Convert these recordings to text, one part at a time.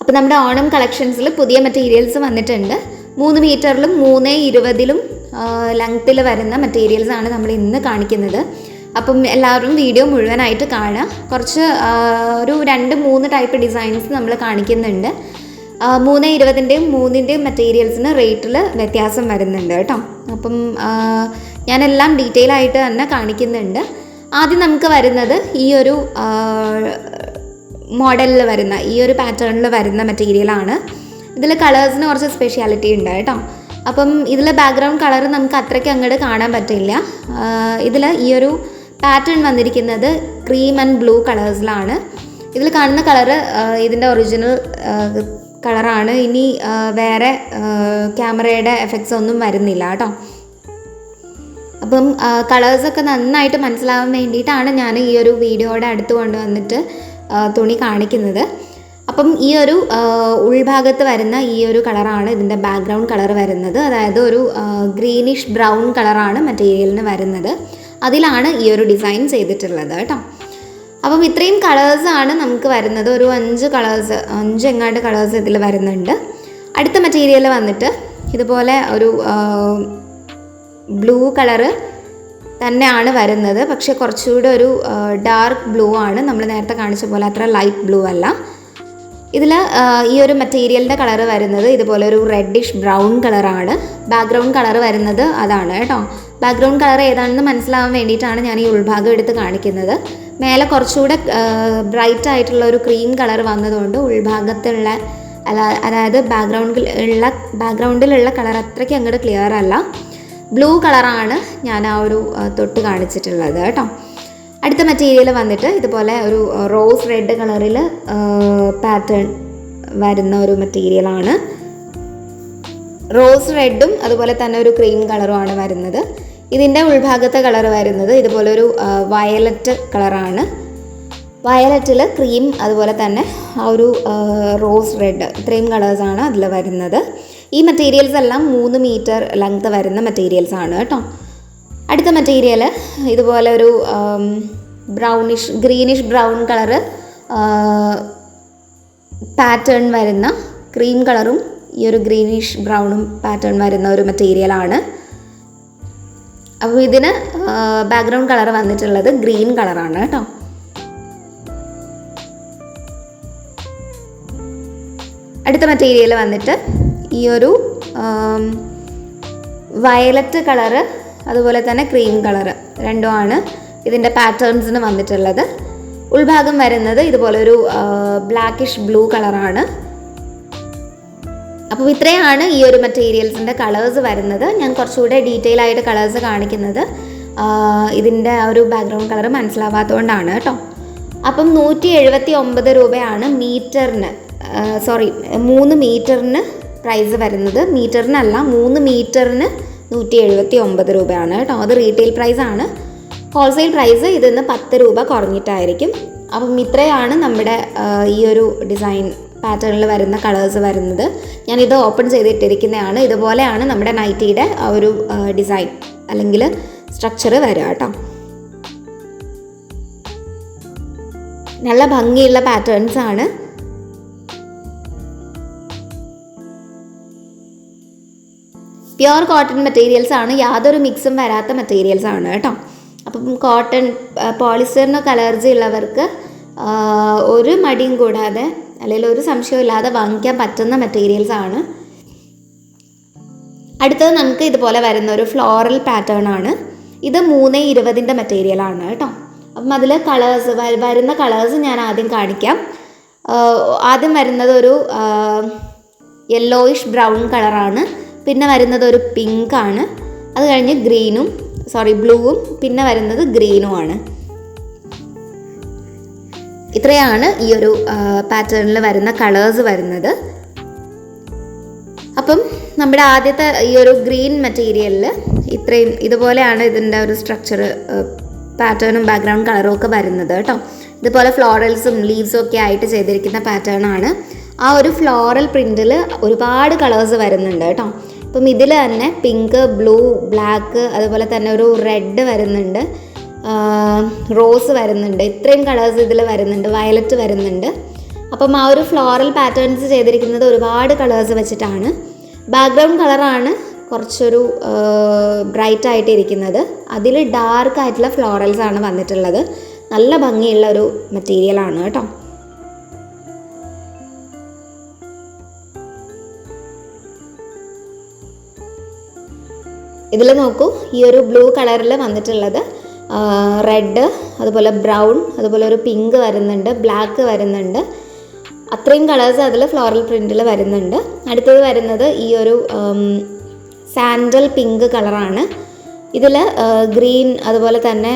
അപ്പോൾ നമ്മുടെ ഓണം കളക്ഷൻസിൽ പുതിയ മെറ്റീരിയൽസ് വന്നിട്ടുണ്ട്. മൂന്ന് മീറ്ററിലും മൂന്ന് ഇരുപതിലും ലെങ്ത്തിൽ വരുന്ന മെറ്റീരിയൽസ് ആണ് നമ്മൾ ഇന്ന് കാണിക്കുന്നത്. അപ്പം എല്ലാവരും വീഡിയോ മുഴുവനായിട്ട് കാണുക. കുറച്ച് ഒരു രണ്ട് മൂന്ന് ടൈപ്പ് ഡിസൈൻസ് നമ്മൾ കാണിക്കുന്നുണ്ട്. മൂന്ന് ഇരുപതിന്റെയും മൂന്നിന്റെയും മെറ്റീരിയൽസിന് റേറ്റിൽ വ്യത്യാസം വരുന്നുണ്ട് കേട്ടോ. അപ്പം ഞാനെല്ലാം ഡീറ്റെയിൽ ആയിട്ട് തന്നെ കാണിക്കുന്നുണ്ട്. ആദ്യം നമുക്ക് വരുന്നത് ഈ ഒരു മോഡലിൽ വരുന്ന ഈ ഒരു പാറ്റേണിൽ വരുന്ന മെറ്റീരിയലാണ്. ഇതിൽ കളേഴ്സിന് കുറച്ച് സ്പെഷ്യാലിറ്റി ഉണ്ട് കേട്ടോ. അപ്പം ഇതിൽ ബാക്ക്ഗ്രൗണ്ട് കളർ നമുക്ക് അത്രയ്ക്ക് അങ്ങോട്ട് കാണാൻ പറ്റില്ല. ഇതിൽ ഈ ഒരു പാറ്റേൺ വന്നിരിക്കുന്നത് ക്രീം ആൻഡ് ബ്ലൂ കളേഴ്സിലാണ് ഇതിൽ കാണുന്ന കളറ് ഇതിന്റെ ഒറിജിനൽ കളറാണ് ഇനി വേറെ ക്യാമറയുടെ എഫക്ട്സ് ഒന്നും വരുന്നില്ല കേട്ടോ. അപ്പം കളേഴ്സൊക്കെ നന്നായിട്ട് മനസ്സിലാവാൻ വേണ്ടിയിട്ടാണ് ഞാൻ ഈ ഒരു വീഡിയോയുടെ അടുത്ത് കൊണ്ടുവന്നിട്ട് തുണി കാണിക്കുന്നത്. അപ്പം ഈ ഒരു ഉൾഭാഗത്ത് വരുന്ന ഈ ഒരു കളറാണ് ഇതിന്റെ ബാക്ക്ഗ്രൗണ്ട് കളർ വരുന്നത്. അതായത് ഒരു ഗ്രീനിഷ് ബ്രൗൺ കളറാണ് മെറ്റീരിയലിന് വരുന്നത്. അതിലാണ് ഈ ഒരു ഡിസൈൻ ചെയ്തിട്ടുള്ളത് കേട്ടോ. അപ്പം ഇത്രയും കളേഴ്സാണ് നമുക്ക് വരുന്നത്. ഒരു അഞ്ച് കളേഴ്സ് അഞ്ച് എങ്ങാണ്ട് കളേഴ്സ് ഇതിൽ വരുന്നുണ്ട്. അടുത്ത മെറ്റീരിയൽ വന്നിട്ട് ഇതുപോലെ ഒരു ബ്ലൂ കളറ് തന്നെയാണ് വരുന്നത്. പക്ഷേ കുറച്ചുകൂടെ ഒരു ഡാർക്ക് ബ്ലൂ ആണ്. നമ്മൾ നേരത്തെ കാണിച്ച പോലെ അത്ര ലൈറ്റ് ബ്ലൂ അല്ല. ഇതിൽ ഈ ഒരു മെറ്റീരിയലിന്റെ കളർ വരുന്നത് ഇതുപോലെ ഒരു റെഡിഷ് ബ്രൗൺ കളറാണ് ബാക്ക്ഗ്രൗണ്ട് കളർ വരുന്നത് അതാണ് കേട്ടോ. ബാക്ക്ഗ്രൗണ്ട് കളർ ഏതാണെന്ന് മനസ്സിലാവാൻ വേണ്ടിയിട്ടാണ് ഞാൻ ഈ ഉൾഭാഗം എടുത്ത് കാണിക്കുന്നത്. മേലെ കുറച്ചുകൂടെ ബ്രൈറ്റ് ആയിട്ടുള്ള ഒരു ക്രീം കളർ വന്നതുകൊണ്ട് ഉൾഭാഗത്തുള്ള അല്ല അതായത് ബാക്ക്ഗ്രൗണ്ടിൽ ഉള്ള ബാക്ക്ഗ്രൗണ്ടിലുള്ള കളർ അത്രയ്ക്ക് അങ്ങോട്ട് ക്ലിയർ അല്ല. ബ്ലൂ കളറാണ് ഞാൻ ആ ഒരു തൊട്ട് കാണിച്ചിട്ടുള്ളത് കേട്ടോ. അടുത്ത മെറ്റീരിയൽ വന്നിട്ട് ഇതുപോലെ ഒരു റോസ് റെഡ് കളറിൽ പാറ്റേൺ വരുന്ന ഒരു മെറ്റീരിയലാണ് റോസ് റെഡും അതുപോലെ തന്നെ ഒരു ക്രീം കളറുമാണ് വരുന്നത്. ഇതിന്റെ ഉൾഭാഗത്തെ കളർ വരുന്നത് ഇതുപോലെ ഒരു വയലറ്റ് കളറാണ് വയലറ്റിൽ ക്രീം അതുപോലെ തന്നെ ആ ഒരു റോസ് റെഡ് ഇത്രയും കളേഴ്സാണ് അതിൽ വരുന്നത്. ഈ മെറ്റീരിയൽസ് എല്ലാം മൂന്ന് മീറ്റർ ലെങ്ത് വരുന്ന മെറ്റീരിയൽസ് ആണ് കേട്ടോ. അടുത്ത മെറ്റീരിയൽ ഇതുപോലെ ഒരു brownish greenish brown colour pattern വരുന്ന ക്രീം കളറും ഈ ഒരു ഗ്രീനിഷ് ബ്രൗണും പാറ്റേൺ വരുന്ന ഒരു മെറ്റീരിയലാണ് അപ്പോൾ ഇതിന് ബാക്ക്ഗ്രൗണ്ട് കളർ വന്നിട്ടുള്ളത് ഗ്രീൻ കളറാണ് കേട്ടോ. അടുത്ത മെറ്റീരിയൽ വന്നിട്ട് ഈ ഒരു വയലറ്റ് കളറ് അതുപോലെ തന്നെ ക്രീം കളറ് രണ്ടുമാണ് ഇതിന്റെ പാറ്റേൺസിന് വന്നിട്ടുള്ളത്. ഉൾഭാഗം വരുന്നത് ഇതുപോലെ ഒരു ബ്ലാക്കിഷ് ബ്ലൂ കളറാണ്. അപ്പോൾ ഇത്രയാണ് ഈ ഒരു മെറ്റീരിയൽസിന്റെ കളേഴ്സ് വരുന്നത്. ഞാൻ കുറച്ചുകൂടെ ഡീറ്റെയിൽ ആയിട്ട് കളേഴ്സ് കാണിക്കുന്നത് ഇതിന്റെ ആ ഒരു ബാക്ക്ഗ്രൗണ്ട് കളർ മനസ്സിലാവാത്തതുകൊണ്ടാണ് കേട്ടോ. അപ്പം നൂറ്റി എഴുപത്തി ഒമ്പത് രൂപയാണ് മീറ്ററിന് സോറി മൂന്ന് മീറ്ററിന് പ്രൈസ് വരുന്നത് മീറ്ററിനല്ല മൂന്ന് മീറ്ററിന് നൂറ്റി എഴുപത്തി ഒമ്പത് രൂപയാണ് കേട്ടോ. അത് റീറ്റെയിൽ പ്രൈസ് ആണ്. ഹോൾസെയിൽ പ്രൈസ് ഇതിന്ന് പത്ത് രൂപ കുറഞ്ഞിട്ടായിരിക്കും. അപ്പം ഇത്രയാണ് നമ്മുടെ ഈ ഒരു ഡിസൈൻ പാറ്റേണിൽ വരുന്ന കളേഴ്സ് വരുന്നത്. ഞാനിത് ഓപ്പൺ ചെയ്തിട്ടിരിക്കുന്നതാണ്. ഇതുപോലെയാണ് നമ്മുടെ നൈറ്റിയുടെ ആ ഒരു ഡിസൈൻ അല്ലെങ്കിൽ സ്ട്രക്ചർ വരിക കേട്ടോ. നല്ല ഭംഗിയുള്ള പാറ്റേൺസ് ആണ്. പ്യുവർ കോട്ടൺ മെറ്റീരിയൽസ് ആണ്. യാതൊരു മിക്സും വരാത്ത മെറ്റീരിയൽസ് ആണ് കേട്ടോ. അപ്പം കോട്ടൺ പോളിസ്റ്ററിനൊക്കെ അലർജി ഉള്ളവർക്ക് ഒരു മടിയും കൂടാതെ അല്ലെങ്കിൽ ഒരു സംശയവും ഇല്ലാതെ വാങ്ങിക്കാൻ പറ്റുന്ന മെറ്റീരിയൽസ് ആണ്. അടുത്തത് നമുക്ക് ഇതുപോലെ വരുന്ന ഒരു ഫ്ലോറൽ പാറ്റേൺ ആണ്. ഇത് മൂന്ന് ഇരുപതിന്റെ മെറ്റീരിയൽ ആണ് കേട്ടോ. അപ്പം അതിൽ കളേഴ്സ് വരുന്ന കളേഴ്സ് ഞാൻ ആദ്യം കാണിക്കാം. ആദ്യം വരുന്നത് ഒരു യെല്ലോയിഷ് ബ്രൗൺ കളറാണ് പിന്നെ വരുന്നത് ഒരു പിങ്ക് ആണ്. അത് കഴിഞ്ഞ് ഗ്രീനും സോറി ബ്ലൂവും പിന്നെ വരുന്നത് ഗ്രീനും ആണ്. ഇത്രയാണ് ഈ ഒരു പാറ്റേണിൽ വരുന്ന കളേഴ്സ് വരുന്നത്. അപ്പം നമ്മുടെ ആദ്യത്തെ ഈ ഒരു ഗ്രീൻ മെറ്റീരിയലിൽ ഇത്രയും ഇതുപോലെയാണ് ഇതിന്റെ ഒരു സ്ട്രക്ചർ പാറ്റേണും ബാക്ക്ഗ്രൗണ്ട് കളറും ഒക്കെ വരുന്നത് കേട്ടോ. ഇതുപോലെ ഫ്ലോറൽസും ലീവ്സും ഒക്കെ ആയിട്ട് ചെയ്തിരിക്കുന്ന പാറ്റേൺ ആണ്. ആ ഒരു ഫ്ലോറൽ പ്രിന്റിൽ ഒരുപാട് കളേഴ്സ് വരുന്നുണ്ട് കേട്ടോ. അപ്പം ഇതിൽ തന്നെ പിങ്ക് ബ്ലൂ ബ്ലാക്ക് അതുപോലെ തന്നെ ഒരു റെഡ് വരുന്നുണ്ട്. റോസ് വരുന്നുണ്ട്. ഇത്രയും കളേഴ്സ് ഇതിൽ വരുന്നുണ്ട്. വയലറ്റ് വരുന്നുണ്ട്. അപ്പം ആ ഒരു ഫ്ലോറൽ പാറ്റേൺസ് ചെയ്തിരിക്കുന്നത് ഒരുപാട് കളേഴ്സ് വെച്ചിട്ടാണ്. ബാക്ക്ഗ്രൗണ്ട് കളറാണ് കുറച്ചൊരു ബ്രൈറ്റ് ആയിട്ട് ഇരിക്കുന്നത് അതിൽ ഡാർക്ക് ആയിട്ടുള്ള ഫ്ലോറൽസ് ആണ് വന്നിട്ടുള്ളത്. നല്ല ഭംഗിയുള്ള ഒരു മെറ്റീരിയലാണ് കേട്ടോ. ഇതിൽ നോക്കൂ ഈ ഒരു ബ്ലൂ കളറിൽ വന്നിട്ടുള്ളത് റെഡ് അതുപോലെ ബ്രൗൺ അതുപോലെ ഒരു പിങ്ക് വരുന്നുണ്ട് ബ്ലാക്ക് വരുന്നുണ്ട്. അത്രയും കളേഴ്സ് അതിൽ ഫ്ലോറൽ പ്രിന്റിൽ വരുന്നുണ്ട്. അടുത്തത് വരുന്നത് ഈ ഒരു സാൻഡൽ പിങ്ക് കളറാണ് ഇതിൽ ഗ്രീൻ അതുപോലെ തന്നെ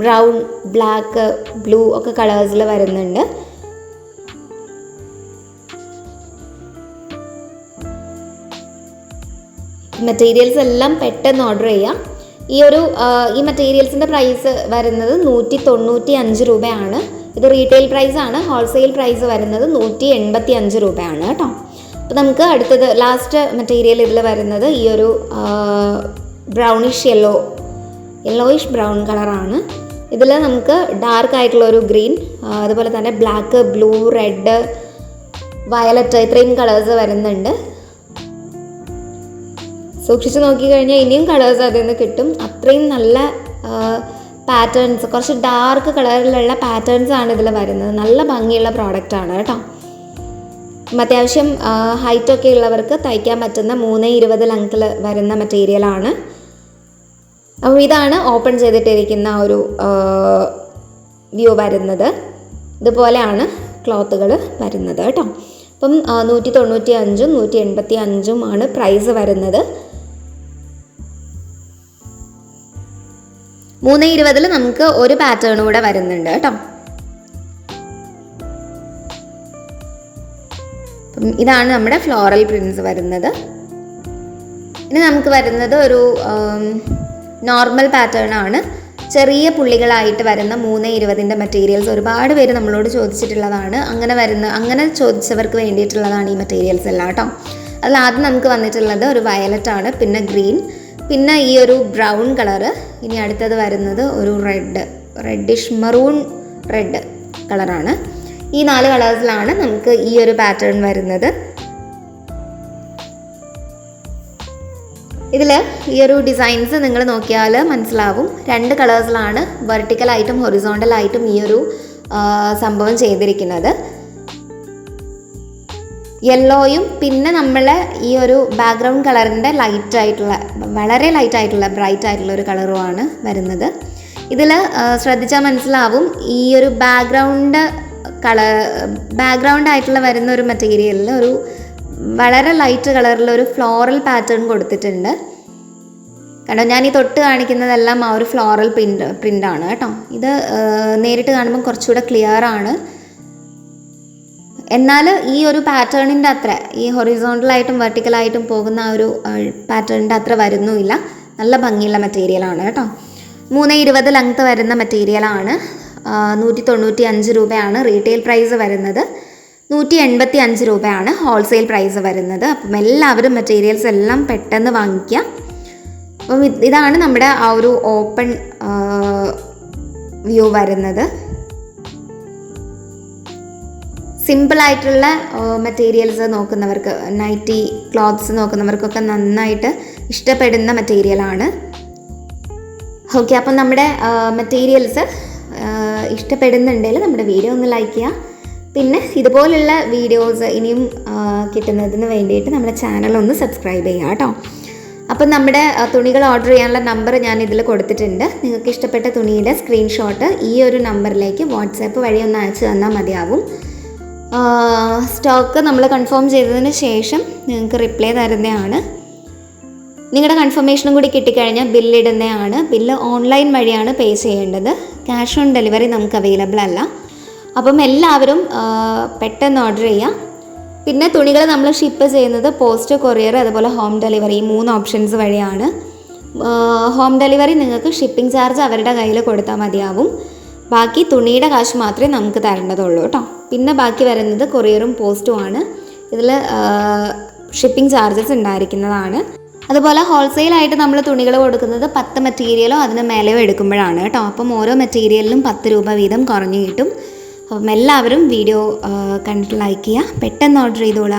ബ്രൗൺ ബ്ലാക്ക് ബ്ലൂ ഒക്കെ കളേഴ്സിൽ വരുന്നുണ്ട്. മെറ്റീരിയൽസ് എല്ലാം പെട്ടെന്ന് ഓർഡർ ചെയ്യാം. ഈ ഒരു ഈ മെറ്റീരിയൽസിന്റെ പ്രൈസ് വരുന്നത് നൂറ്റി തൊണ്ണൂറ്റി അഞ്ച് രൂപയാണ്. ഇത് റീറ്റെയിൽ ആണ്. ഹോൾസെയിൽ പ്രൈസ് വരുന്നത് നൂറ്റി എൺപത്തി അഞ്ച് രൂപയാണ് കേട്ടോ. അപ്പോൾ നമുക്ക് അടുത്തത് ലാസ്റ്റ് മെറ്റീരിയൽ ഇതിൽ വരുന്നത് ഈ ഒരു ബ്രൗണിഷ് യെല്ലോ യെല്ലോയിഷ് ബ്രൗൺ കളറാണ് ഇതിൽ നമുക്ക് ഡാർക്ക് ആയിട്ടുള്ള ഒരു ഗ്രീൻ അതുപോലെ തന്നെ ബ്ലാക്ക് ബ്ലൂ റെഡ് വയലറ്റ് ഇത്രയും കളേഴ്സ് വരുന്നുണ്ട്. സൂക്ഷിച്ച് നോക്കിക്കഴിഞ്ഞാൽ ഇനിയും കളേഴ്സ് അതിൽ നിന്ന് കിട്ടും. അത്രയും നല്ല പാറ്റേൺസ് കുറച്ച് ഡാർക്ക് കളറിലുള്ള പാറ്റേൺസ് ആണ് ഇതിൽ വരുന്നത്. നല്ല ഭംഗിയുള്ള പ്രോഡക്റ്റ് ആണ് കേട്ടോ. അത്യാവശ്യം ഹൈറ്റ് ഒക്കെ ഉള്ളവർക്ക് തയ്ക്കാൻ പറ്റുന്ന മൂന്ന് ഇരുപത് ലെങ്ത്തിൽ വരുന്ന മെറ്റീരിയലാണ് അപ്പോൾ ഇതാണ് ഓപ്പൺ ചെയ്തിട്ടിരിക്കുന്ന ഒരു വ്യൂ വരുന്നത്. ഇതുപോലെയാണ് ക്ലോത്തുകൾ വരുന്നത് കേട്ടോ. അപ്പം നൂറ്റി തൊണ്ണൂറ്റി അഞ്ചും നൂറ്റി എൺപത്തി അഞ്ചും ആണ് പ്രൈസ് വരുന്നത്. മൂന്ന് ഇരുപതിൽ നമുക്ക് ഒരു പാറ്റേൺ കൂടെ വരുന്നുണ്ട് കേട്ടോ. ഇതാണ് നമ്മുടെ ഫ്ലോറൽ പ്രിൻസ് വരുന്നത്. ഇനി നമുക്ക് വരുന്നത് ഒരു നോർമൽ പാറ്റേൺ ആണ്. ചെറിയ പുള്ളികളായിട്ട് വരുന്ന മൂന്ന് ഇരുപതിന്റെ മെറ്റീരിയൽസ് ഒരുപാട് പേര് നമ്മളോട് ചോദിച്ചിട്ടുള്ളതാണ്. അങ്ങനെ വരുന്ന അങ്ങനെ ചോദിച്ചവർക്ക് വേണ്ടിയിട്ടുള്ളതാണ് ഈ മെറ്റീരിയൽസ് എല്ലാം കേട്ടോ. അതിൽ ആദ്യം നമുക്ക് വന്നിട്ടുള്ളത് ഒരു വയലറ്റ് ആണ് പിന്നെ ഗ്രീൻ പിന്നെ ഈ ഒരു ബ്രൗൺ കളറ് ഇനി അടുത്തത് വരുന്നത് ഒരു റെഡ് റെഡിഷ് മറൂൺ റെഡ് കളറാണ് ഈ നാല് കളേഴ്സിലാണ് നമുക്ക് ഈ ഒരു പാറ്റേൺ വരുന്നത്. ഇതിൽ ഈ ഒരു ഡിസൈൻസ് നിങ്ങൾ നോക്കിയാൽ മനസ്സിലാവും. രണ്ട് കളേഴ്സിലാണ് വെർട്ടിക്കലായിട്ടും ഹൊറിസോണ്ടലായിട്ടും ഈ ഒരു സംഭവം ചെയ്തിരിക്കുന്നത്. യെല്ലോയും പിന്നെ നമ്മൾ ഈ ഒരു ബാക്ക്ഗ്രൗണ്ട് കളറിന്റെ ലൈറ്റ് ആയിട്ടുള്ള വളരെ ലൈറ്റ് ആയിട്ടുള്ള ബ്രൈറ്റ് ആയിട്ടുള്ള ഒരു കളറുമാണ് വരുന്നത്. ഇതിൽ ശ്രദ്ധിച്ചാൽ മനസ്സിലാവും. ഈ ഒരു ബാക്ക്ഗ്രൗണ്ട് കളർ ബാക്ക്ഗ്രൗണ്ട് ആയിട്ടുള്ള വരുന്ന ഒരു മെറ്റീരിയലിൽ ഒരു വളരെ ലൈറ്റ് കളറിൽ ഒരു ഫ്ലോറൽ പാറ്റേൺ കൊടുത്തിട്ടുണ്ട്. കാരണം ഞാൻ ഈ തൊട്ട് കാണിക്കുന്നതെല്ലാം ആ ഒരു ഫ്ലോറൽ പ്രിന്റ് പ്രിന്റാണ് കേട്ടോ. ഇത് നേരിട്ട് കാണുമ്പോൾ കുറച്ചുകൂടെ ക്ലിയർ ആണ്. എന്നാൽ ഈ ഒരു പാറ്റേണിന്റെ അത്ര ഈ ഹൊറിസോണ്ടലായിട്ടും വെർട്ടിക്കലായിട്ടും പോകുന്ന ആ ഒരു പാറ്റേണിന്റെ അത്ര വരുന്നുമില്ല. നല്ല ഭംഗിയുള്ള മെറ്റീരിയലാണ് കേട്ടോ. മൂന്ന് ഇരുപത് ലെങ്ത്ത് വരുന്ന മെറ്റീരിയലാണ്. നൂറ്റി തൊണ്ണൂറ്റി അഞ്ച് രൂപയാണ് റീറ്റെയിൽ പ്രൈസ് വരുന്നത്. നൂറ്റി എൺപത്തി അഞ്ച് രൂപയാണ് ഹോൾസെയിൽ പ്രൈസ് വരുന്നത്. അപ്പം എല്ലാവരും മെറ്റീരിയൽസ് എല്ലാം പെട്ടെന്ന് വാങ്ങിക്കുക. അപ്പം ഇതാണ് നമ്മുടെ ആ ഒരു ഓപ്പൺ വ്യൂ വരുന്നത്. സിമ്പിളായിട്ടുള്ള മെറ്റീരിയൽസ് നോക്കുന്നവർക്ക് നൈറ്റി ക്ലോത്ത്സ് നോക്കുന്നവർക്കൊക്കെ നന്നായിട്ട് ഇഷ്ടപ്പെടുന്ന മെറ്റീരിയലാണ് ഓക്കെ അപ്പം നമ്മുടെ മെറ്റീരിയൽസ് ഇഷ്ടപ്പെടുന്നുണ്ടെങ്കിൽ നമ്മുടെ വീഡിയോ ഒന്ന് ലൈക്ക് ചെയ്യുക. പിന്നെ ഇതുപോലുള്ള വീഡിയോസ് ഇനിയും കിട്ടുന്നതിന് വേണ്ടിയിട്ട് നമ്മുടെ ചാനൽ ഒന്ന് സബ്സ്ക്രൈബ് ചെയ്യുക കേട്ടോ. അപ്പം നമ്മുടെ തുണികൾ ഓർഡർ ചെയ്യാനുള്ള നമ്പർ ഞാൻ ഇതിൽ കൊടുത്തിട്ടുണ്ട്. നിങ്ങൾക്ക് ഇഷ്ടപ്പെട്ട തുണിയുടെ സ്ക്രീൻഷോട്ട് ഈ ഒരു നമ്പറിലേക്ക് വാട്സാപ്പ് വഴി ഒന്ന് അയച്ചു തന്നാൽ മതിയാവും. സ്റ്റോക്ക് നമ്മൾ കൺഫേം ചെയ്തതിന് ശേഷം നിങ്ങൾക്ക് റിപ്ലൈ തരുന്നതാണ്. നിങ്ങളുടെ കൺഫർമേഷനും കൂടി കിട്ടിക്കഴിഞ്ഞാൽ ബില്ലിടുന്നതാണ് ബില്ല് ഓൺലൈൻ വഴിയാണ് പേ ചെയ്യേണ്ടത്. ക്യാഷ് ഓൺ ഡെലിവറി നമുക്ക് അവൈലബിൾ അല്ല. അപ്പം എല്ലാവരും പെട്ടെന്ന് ഓർഡർ ചെയ്യാം. പിന്നെ തുണികൾ നമ്മൾ ഷിപ്പ് ചെയ്യുന്നത് പോസ്റ്റ് കൊറിയർ അതുപോലെ ഹോം ഡെലിവറി മൂന്ന് ഓപ്ഷൻസ് വഴിയാണ്. ഹോം ഡെലിവറി നിങ്ങൾക്ക് ഷിപ്പിംഗ് ചാർജ് അവരുടെ കയ്യിൽ കൊടുത്താൽ മതിയാവും. ബാക്കി തുണിയുടെ കാശ് മാത്രമേ നമുക്ക് തരേണ്ടതുള്ളൂ കേട്ടോ. പിന്നെ ബാക്കി വരുന്നത് കൊറിയറും പോസ്റ്റുമാണ് ഇതിൽ ഷിപ്പിംഗ് ചാർജസ് ഉണ്ടായിരിക്കുന്നതാണ്. അതുപോലെ ഹോൾസെയിലായിട്ട് നമ്മൾ തുണികൾ കൊടുക്കുന്നത് പത്ത് മെറ്റീരിയലോ അതിന് മേലെയോ എടുക്കുമ്പോഴാണ് കേട്ടോ. അപ്പം ഓരോ മെറ്റീരിയലിനും പത്ത് രൂപ വീതം കുറഞ്ഞു കിട്ടും. അപ്പം എല്ലാവരും വീഡിയോ കണ്ടിട്ട് ലൈക്ക് ചെയ്യുക. പെട്ടെന്ന് ഓർഡർ ചെയ്തോളാം.